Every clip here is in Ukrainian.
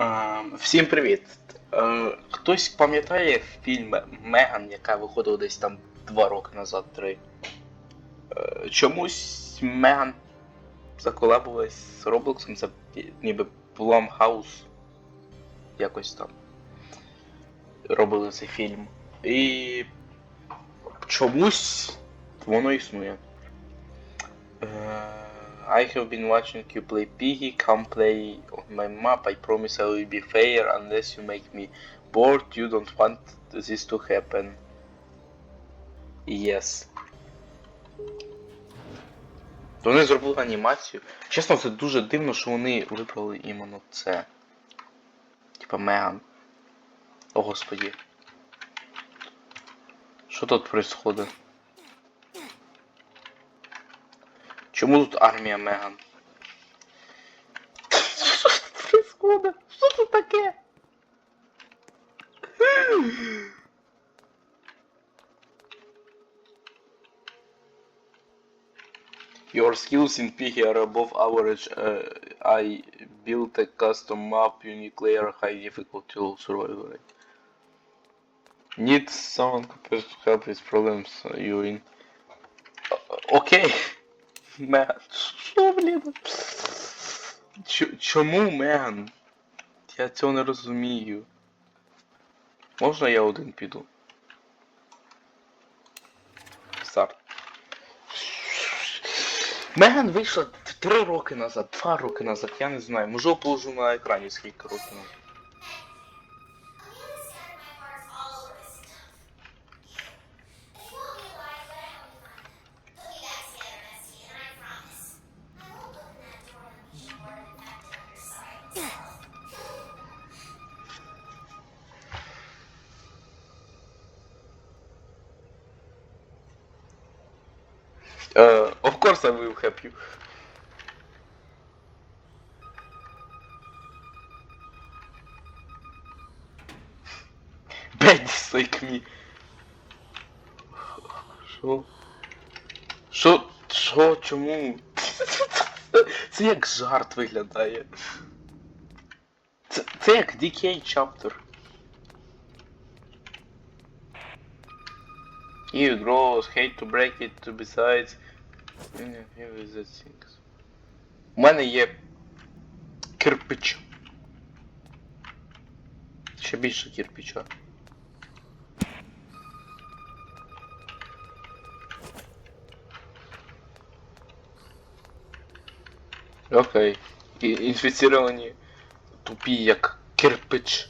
Е, Всім привіт! Е, Хтось пам'ятає фільм Меган, яка виходила десь там два роки назад, три. Е, Чомусь Меган заколабилась з Роблоксом, це ніби Blumhouse якось там робили цей фільм. І чомусь воно існує. Е, I have been watching you play Piggy. Come play on my map. I promise I will be fair unless you make me bored. You don't want this to happen. Yes. Вони зробили анімацію. Чесно, це дуже дивно, що вони вибрали іменно це. Типа Меган. О господі. Що тут происходит? Чому тут армія Меган? Що тут происходит? Що тут таке? Your skills in Piggy are above average. Uh, I built a custom map, unique layer, high difficulty, low survival rate. Need someone prepared to help with problems you in. О- Окей. Меган. Що, блін? Чому Меган? Я цього не розумію. Можна я один піду? Старт. Меган вийшла т- три роки назад, два роки назад, я не знаю. Можу положу на екрані скільки років назад. Що? Чому? Це як жарт виглядає. Це, це як DK chapter. It grows, hate to break it to besides. У мене є кирпич. Ще більше кирпича. Окей. І інфіціровані тупі як кирпич.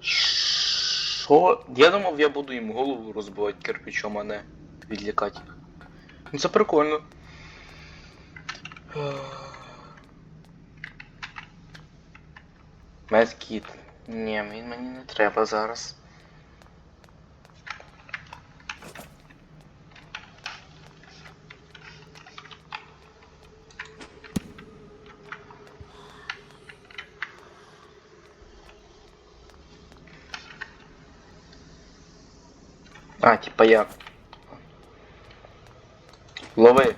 Що? Я думав, я буду їм голову розбивати кирпичом, а не відлякати. Ну це прикольно. Мескіт. Ні, він мені не треба зараз. А, типа я. Лови.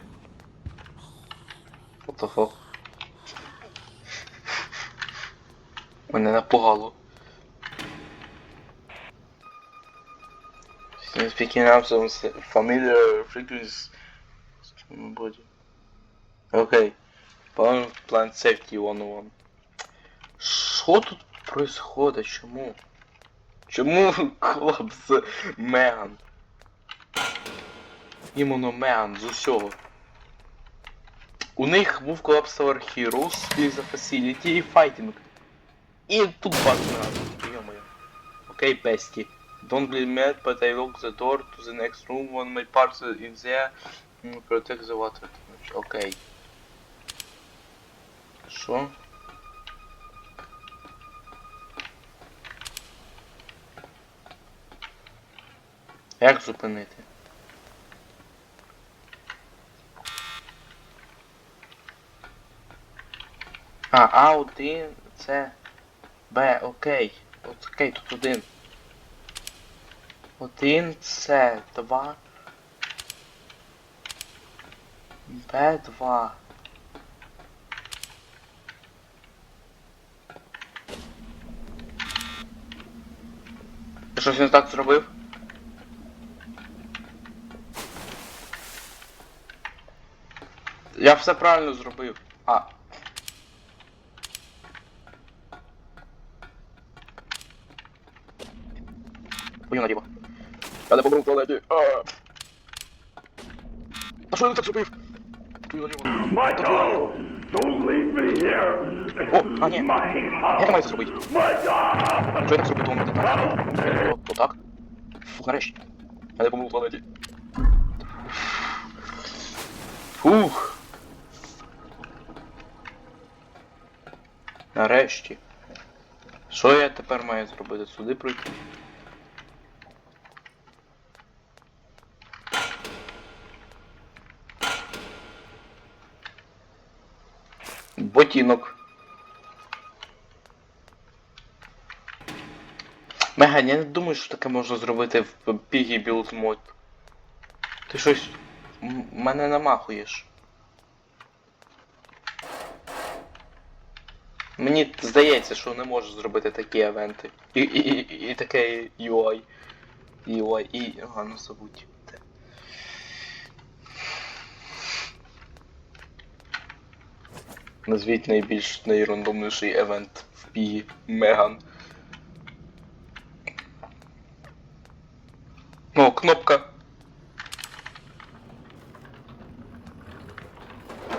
The fuck? Мене напугало. Speaking out some familiar frequencies. Body. Окей. Plan, plant safety 101. Що тут происходит? Чому? Чому колапс Меган? Іменно Меган з усього. У них був Heroes, Pizza Facility і Fighting. І тут Меган. Йо-моє. Окей, песті. Don't be mad, but I lock the door to the next room when my parcel is there. Mm, Protect the water. Окей. Що? Як зупинити? А, А1, це Б, окей. От, окей, тут один. Один, С, два. Б2. Ти щось не так зробив? Я все правильно зробив. А. Пою наліво. Я не помру в туалеті. А. А що я не так зробив? Пою наліво. Michael! Don't leave me here! О, а ні. Як маю це зробити? Що я так зробив, то воно буде так? Фух, нарешті. Я не помру в туалеті. Фух. Нарешті. Що я тепер маю зробити? Сюди пройти? Ботинок. Меган, я не думаю, що таке можна зробити в Piggy Build мод. Ти щось мене намахуєш. Мені здається, що не можеш зробити такі евенти. І, і, і, і таке UI. UI, і. Ага, ну забудь. Назвіть найбільш найрандомніший евент в Пігі Меган. О, кнопка.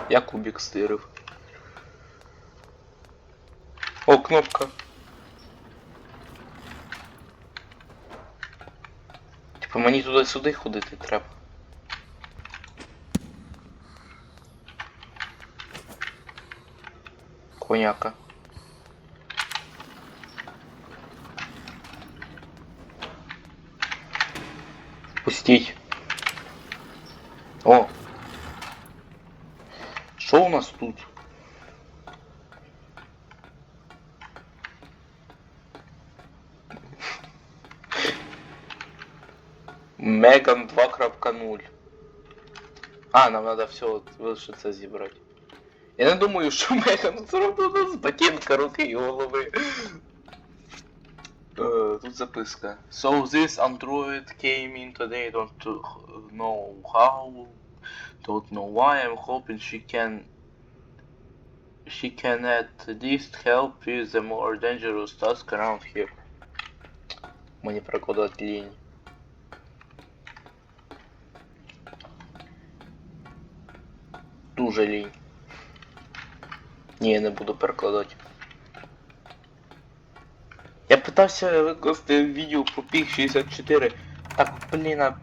Я кубик стирив. О, кнопка. Типа мені туди-сюди ходити треба. Коняка. Пустіть. О. Що у нас тут? Меган 2.0. А, нам надо все це зібрати. Я не думаю, що Меган зроблено з ботинка руки і голови. Е, тут записка. So this android came in today, don't know how, don't know why, I'm hoping she can she can at least help with the more dangerous task around here. Мені прокладати лінь. Дуже лінь. Ні, я не буду перекладати. Я питався викласти відео про пік 64. Так, блін, а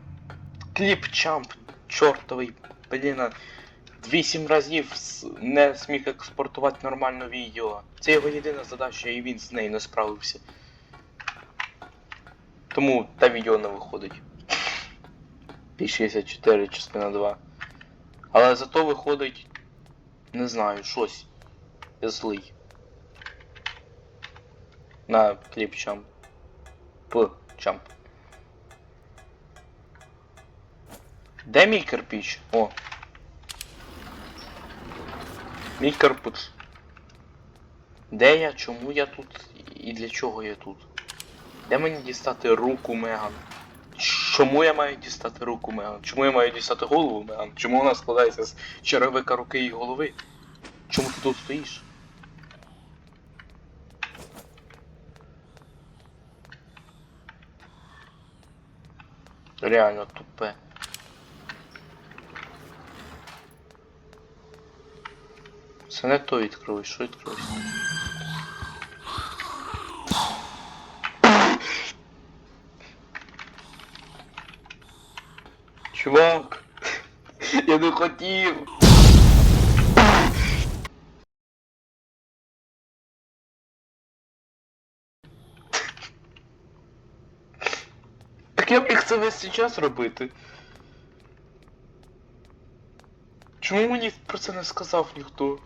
кліп чамп чортовий, блін, а 8 разів не зміг експортувати нормально відео. Це його єдина задача, і він з нею не справився. Тому та відео не виходить. Пік 64, частина 2. Але зато виходить. Не знаю, щось. Я злий. На кліп чамп. П чамп. Де мій кирпіч? О. Мій кирпич. Де я? Чому я тут? І для чого я тут? Де мені дістати руку Меган? Чому я маю дістати руку Меган? Чому я маю дістати голову Меган? Чому вона складається з черевика руки і голови? Чому ти тут стоїш? Реально тупе. Це не то відкрилось, що відкрилось? Чувак! Я не хотів! Так я міг це весь цей час робити. Чому мені про це не сказав ніхто?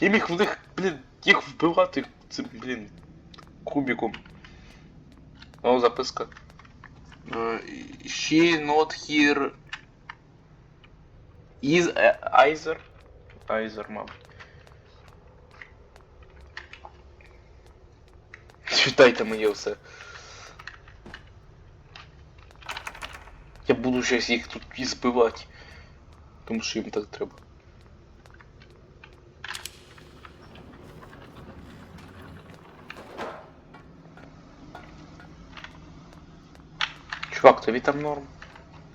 Я міг в них, блін, їх вбивати цим, блін, кубиком. О, записка. Е, She not here е, Айзер? Айзер, мабуть. Читайте мені все. Я буду щось їх тут і збивати. Тому що їм так треба. Чувак, тобі там норм.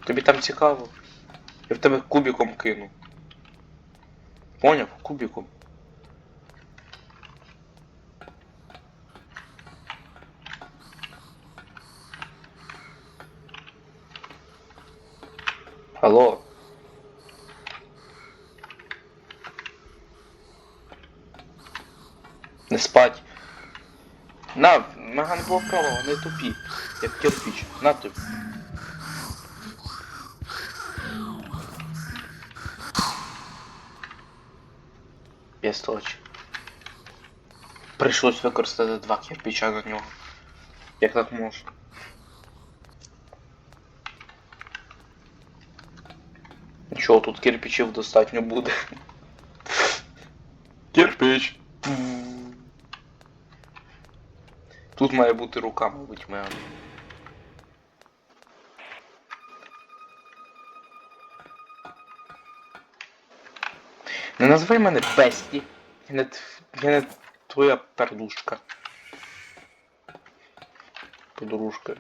Тобі там цікаво. Я в тебе кубиком кину. Поняв? Кубиком. Алло. Не спать. На, Меган була права, вони тупі. Як кирпич. На тобі. Без точки. Прийшлось використати два кирпича на нього. Як так можна? Нічого, тут кирпичів достатньо буде. Тут має бути рука, мабуть, моя. Не називай мене Бесті. Я не, я не твоя пердушка. Подружка.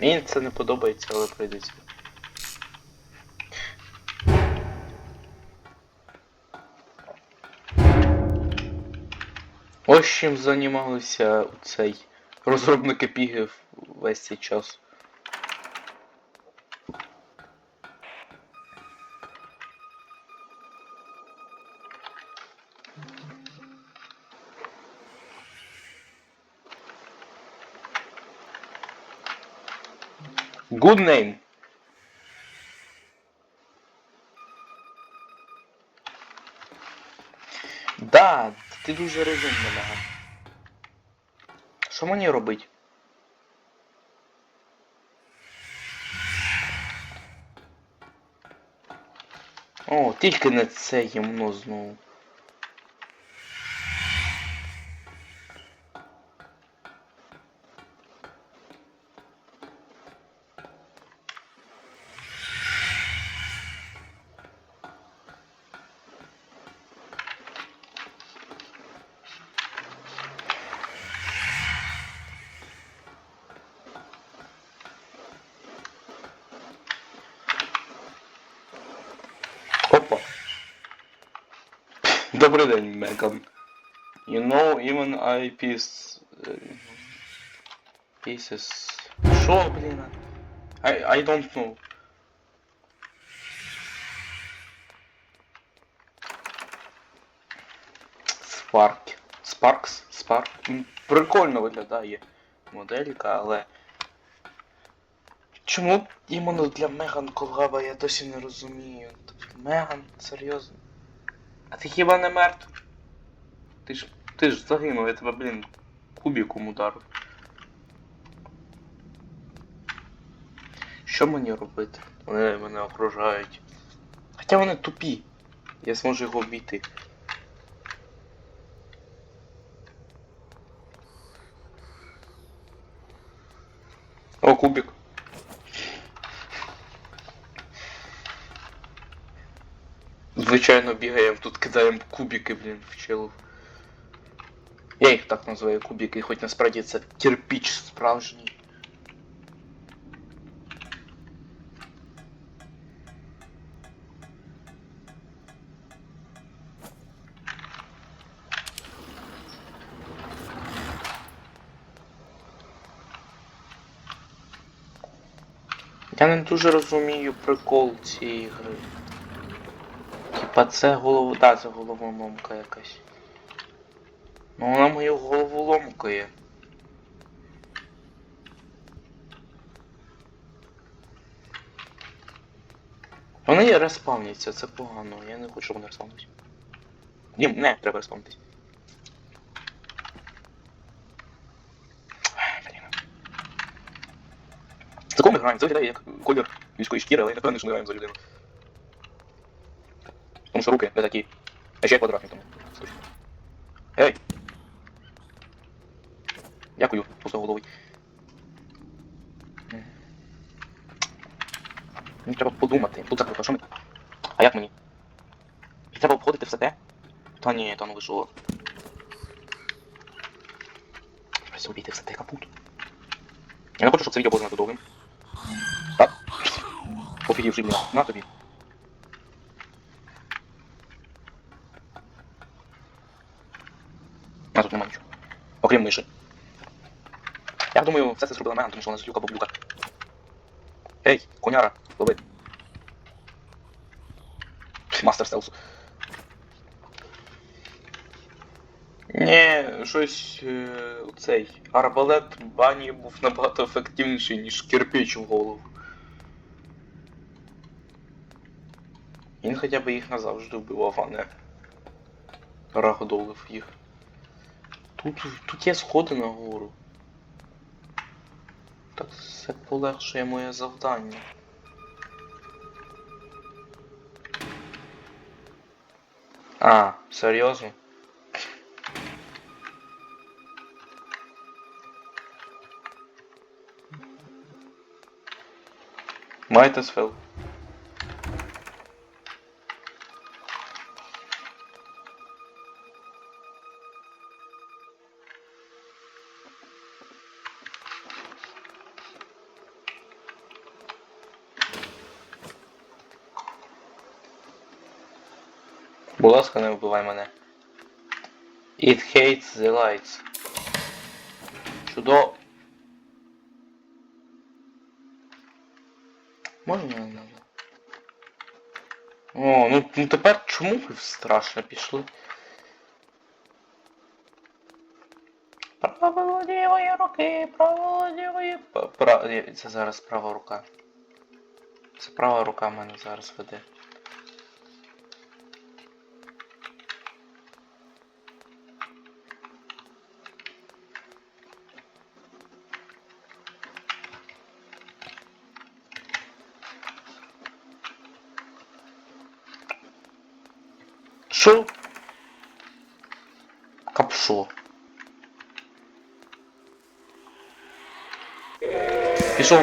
Мені це не подобається, але прийдеться. Чим займалися цей розробники пігів весь цей час. Good name. Да, ти дуже розумна, мага. Що мені робить? О, тільки не це гімно знову. Добрий день, Меган. You know, even I piece... uh, Pieces... Шо, блін? I, I don't know. Spark. Sparks? Spark? Прикольно виглядає моделька, але... Чому іменно для Меган Колгаба я досі не розумію. Тобто, Меган, серйозно. А ти хіба не мертв? Ти ж. Ти ж загинув, я тебе, блін, кубіком ударив. Що мені робити? Вони мене окружають. Хоча вони тупі. Я зможу його вбити. О, кубик. Звичайно бігаємо, тут кидаємо кубики, блін, в челов. Я їх так називаю кубики, хоч насправді це кирпіч справжній. Я не дуже розумію прикол цієї гри. Типа це голов... Да, це головоломка якась. Ну вона мою голову ломкає. Вони респавняться, це погано, я не хочу, щоб вони респавнились. Ні, не, треба респавнитись. Ай, блін. ми граємо? Це виглядає як колір людської шкіри, але я не впевнений, що ми граємо за людину. Тому що руки не такі. А ще квадратні тому. Ей! Дякую, пустоголовий. Мені треба подумати. Тут закрито, що ми. А як мені? І треба обходити все те? Та ні, та ну ви що? Треба обійти все те капут. Я не хочу, щоб це відео було надто довгим. Так? Пофігівши мене. На тобі. А тут немає нічого. Окрім миші. Я це тому що вона злюка баблюка. Ей, коняра, лови. Мастер стелсу. Ні, щось е, цей арбалет бані був набагато ефективніший, ніж кирпич в голову. Він хоча б їх назавжди вбивав, а не рагодолив їх. Тут, тут є сходи нагору. Так це полегшує моє завдання. А, серйозно? Маєте сфел? Будь ласка, не вбивай мене. It hates the lights. Чудо. Можна не надо? О, ну, ну тепер чому ви страшно пішли? Правило лівої руки, правило лівої... Пра... Це зараз права рука. Це права рука мене зараз веде. Що? Капшо. Пішов.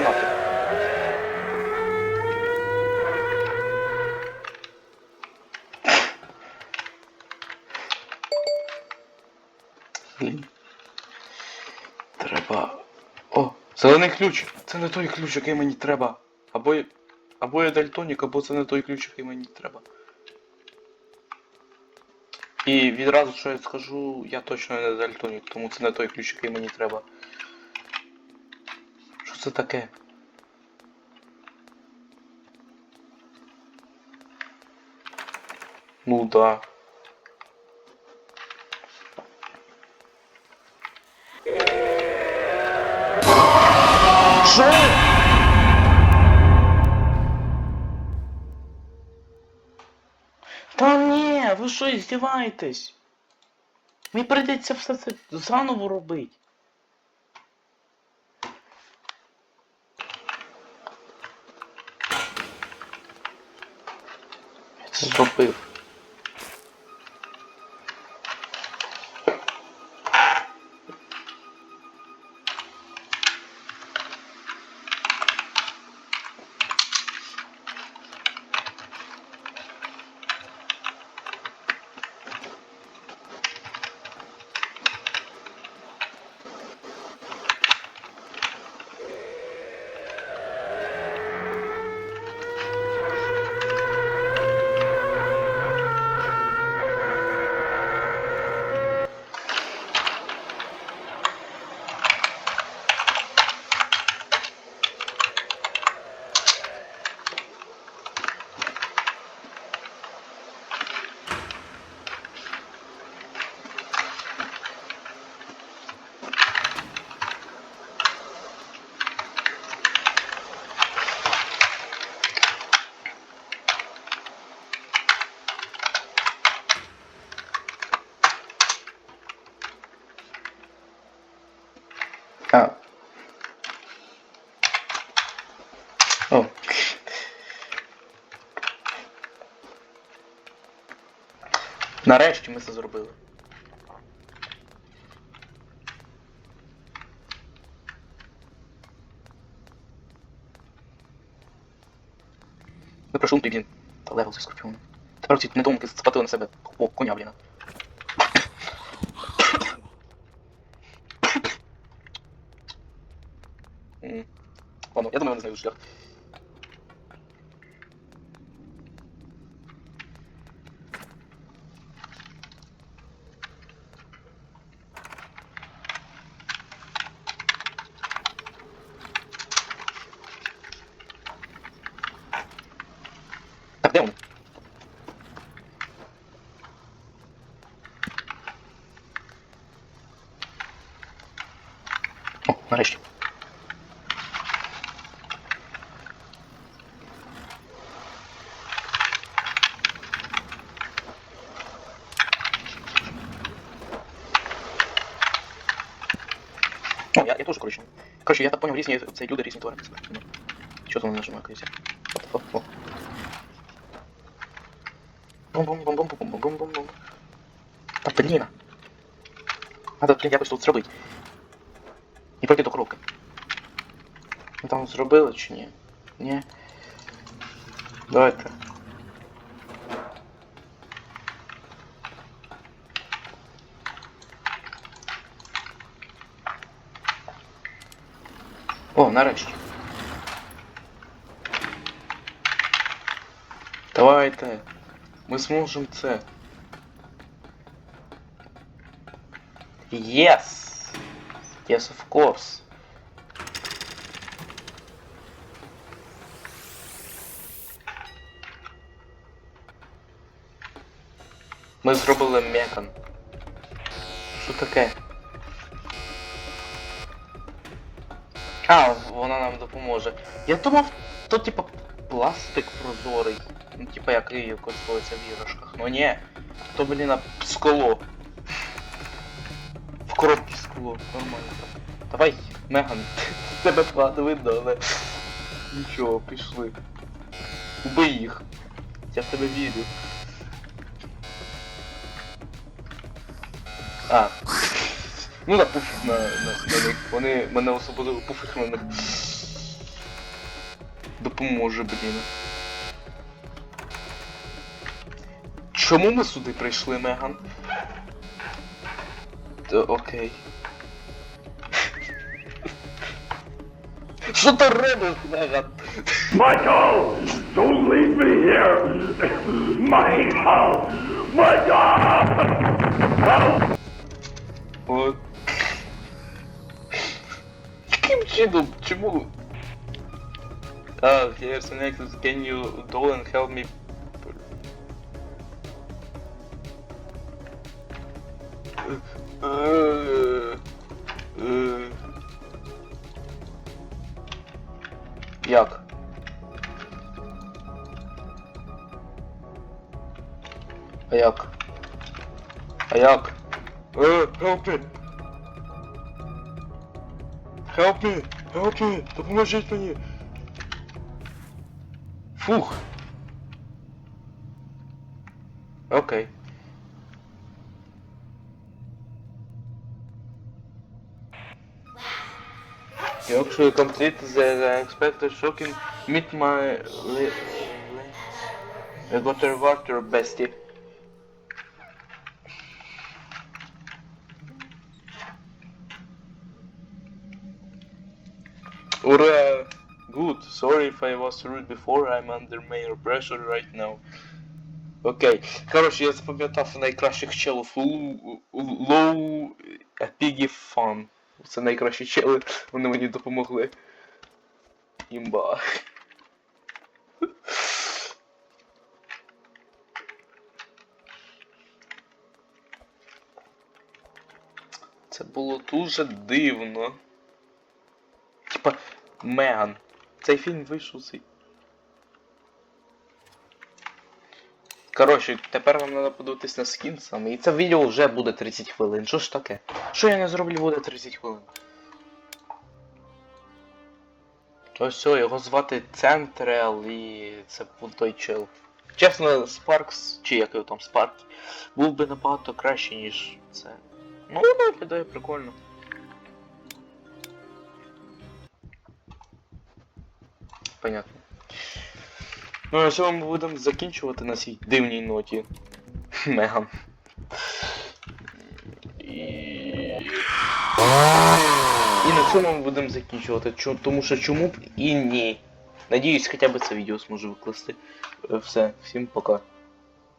Блін. Треба. О, зелений ключ! Це не той ключ, який мені треба. Або. Або я дальтонік, або це не той ключ, який мені треба. І відразу, що я скажу, я точно не дальтонік, тому це не той ключ, який мені треба. Що це таке? Ну да. Що? Ні, ви що, здіваєтесь? Мені прийдеться все це заново робити. Зробив. А. О. Нарешті ми це зробили. Ми пройшли блін. Та левел зі скорпіоном. Тепер ці недомки схватили на себе о, коня, блін. Ладно, я думаю, вони знайдуть шлях. Так, де вони? О, нарешті. Я, я тоже коричневый. Короче, я так понял, різні це люди, різні твари. Що там нажимаю? О. Бум-бум-бум-бум-бум-бум-бум-бум. Та блін. Надо, блін, якось тут зробити. І пройти до коробки. Ми там зробили чи ні? Ні. Давайте. О, нарешті. Давайте. Ми зможемо це. Yes! Yes, of course. Ми зробили мекан. Що таке? А, вона нам допоможе. Я думав, то типа пластик прозорий. Ну, типа як і використовується в іграшках. Ну ні. То, блін, а, скло. В коробці скло, нормально. Давай, Меган, тебе погано видно, нічого, пішли. Убий їх. Я в тебе вірю. А. Ну да, пуф на, на, на них. Вони мене особливо пуфих на них. Допоможе, блін. Чому ми сюди прийшли, Меган? Та, окей. Що ти робиш, Меган? Michael! Don't leave me here! Michael! Michael! Help! От. Яким чином? Чому? А, here's an access. Can you do and help me? Як? А як? А як? Е, help me! Help me! Help me! Допоможіть мені! Фух! Окей. You actually complete the expected shocking meet my li li I got a water bestie. Ура! Good. Sorry if I was rude before, I'm under major pressure right now. Окей. Коротше, я запам'ятав найкращих челів Лоу, Лоу, Пігі Фан. Це найкращі чели, вони мені допомогли. Імба. Це було дуже дивно. Типа, Меган. Цей фільм вийшов цей. Коротше, тепер нам треба подивитись на скін саме. І це відео вже буде 30 хвилин. Що ж таке? Що я не зроблю буде 30 хвилин? Ось все, його звати Центрел і це той чел. Чесно, Спаркс, чи як його там Спарк, був би набагато краще, ніж це. Ну, виглядає прикольно. Понятно. Ну, а цьому ми будемо закінчувати на цій дивній ноті. Мегам. І... На цьому ми будемо закінчувати. Тому що чому б і ні. Надіюсь, хоча б це відео зможу викласти. Е, Все, всім пока.